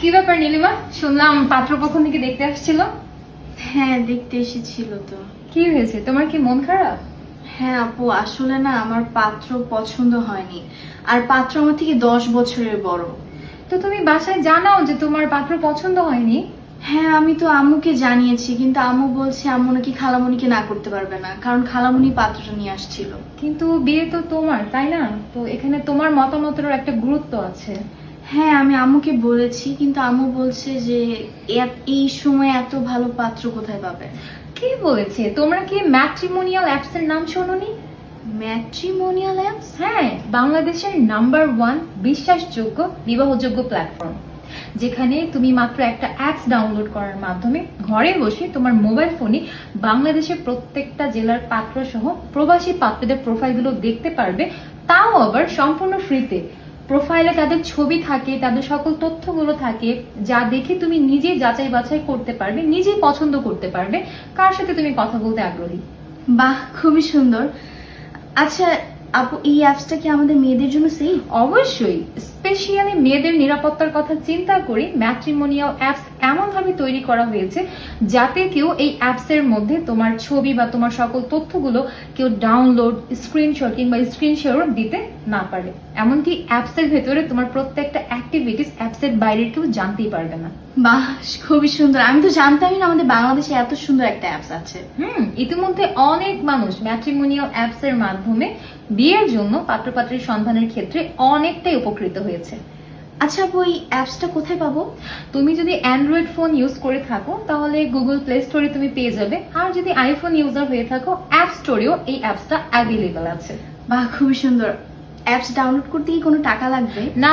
কি ব্যাপার নীলিমা? শুনলাম পাত্রপক্ষ থেকে দেখতে আসছিল। হ্যাঁ দেখতে এসেছিল তো। কি হয়েছে? তোমার কি মন খারাপ? হ্যাঁ আপু আসলে না আমার পাত্র পছন্দ হয়নি। আর পাত্র আমার থেকে দশ বছরের বড়। তো তুমি বাসায় জানাও যে তোমার পাত্র পছন্দ হয়নি। হ্যাঁ আমি তো আম্মুকে জানিয়েছি কিন্তু আম্মু বলছে আম্মু নাকি খালামুনিকে না করতে পারবে না কারণ খালামুনি পাত্রটা নিয়ে আসছিল। কিন্তু বিয়ে তো তোমার তাই না? তো এখানে তোমার মতামতেরও একটা গুরুত্ব আছে। হ্যাঁ আমি আম্মুকে বলেছি কিন্তু আম্মু বলছে যে এই সময় এত ভালো পাত্র কোথায় পাবে? কি বলেছে? তোমরা কি ম্যাট্রিমোনিয়াল অ্যাপস এর নাম শোনোনি? ম্যাট্রিমোনিয়াল অ্যাপস হ্যাঁ বাংলাদেশের নাম্বার ওয়ান বিশ্বাসযোগ্য বিবাহযোগ্য প্ল্যাটফর্ম যেখানে তুমি মাত্র একটা অ্যাপস ডাউনলোড করার মাধ্যমে ঘরে বসে তোমার মোবাইল ফোনে বাংলাদেশের প্রত্যেকটা জেলার পাত্র সহ প্রবাসী পাত্রদের প্রোফাইলগুলো দেখতে পারবে তাও আবার সম্পূর্ণ ফ্রিতে প্রোফাইলে তাদের ছবি থাকে, তাদের সকল তথ্যগুলো থাকে, যা দেখে তুমি নিজে যাচাই বাছাই করতে পারবে নিজে পছন্দ করতে পারবে, কার সাথে তুমি কথা বলতে আগ্রহী? বাহ, খুবই সুন্দর। আচ্ছা আপু, এই অ্যাপসটা কি আমাদের মেয়েদের জন্য সেফ অবশ্যই। স্পেশালি মেয়েদের নিরাপত্তার কথা চিন্তা করে ম্যাট্রিমোনিয়াল অ্যাপস এমনভাবে তৈরি করা হয়েছে যাতে কেউ এই অ্যাপসের মধ্যে তোমার ছবি বা তোমার সকল তথ্যগুলো কেউ ডাউনলোড স্ক্রিনশট কিংবা স্ক্রিনশট দিতে না পারে। এমনকি অ্যাপসের ভেতরে তোমার প্রত্যেকটা অ্যাক্টিভিটিস অ্যাপসের বাইরের কেউ জানতেই পারবে না। বাহ খুবই সুন্দর। আমি তো জানতামই না আমাদের বাংলাদেশে এত সুন্দর একটা অ্যাপস আছে। হুম ইতিমধ্যে অনেক মানুষ ম্যাট্রিমোনিয়াল অ্যাপস এর মাধ্যমে বিয়ের জন্য পাত্রপাত্রীর সন্ধানের ক্ষেত্রে অনেকটাই উপকৃত হয়েছে। আচ্ছা আপু এই অ্যাপসটা কোথায় পাবো? তুমি যদি অ্যান্ড্রয়েড ফোন ইউজ করে থাকো তাহলে গুগল প্লে স্টোরে তুমি পেয়ে যাবে। আর যদি আইফোন ইউজার হয়ে থাকো অ্যাপ স্টোরেও এই অ্যাপসটা অ্যাভেলেবল আছে। বাহ খুবই সুন্দর। অ্যাপস ডাউনলোড করতে কি কোনো টাকা লাগবে? না না।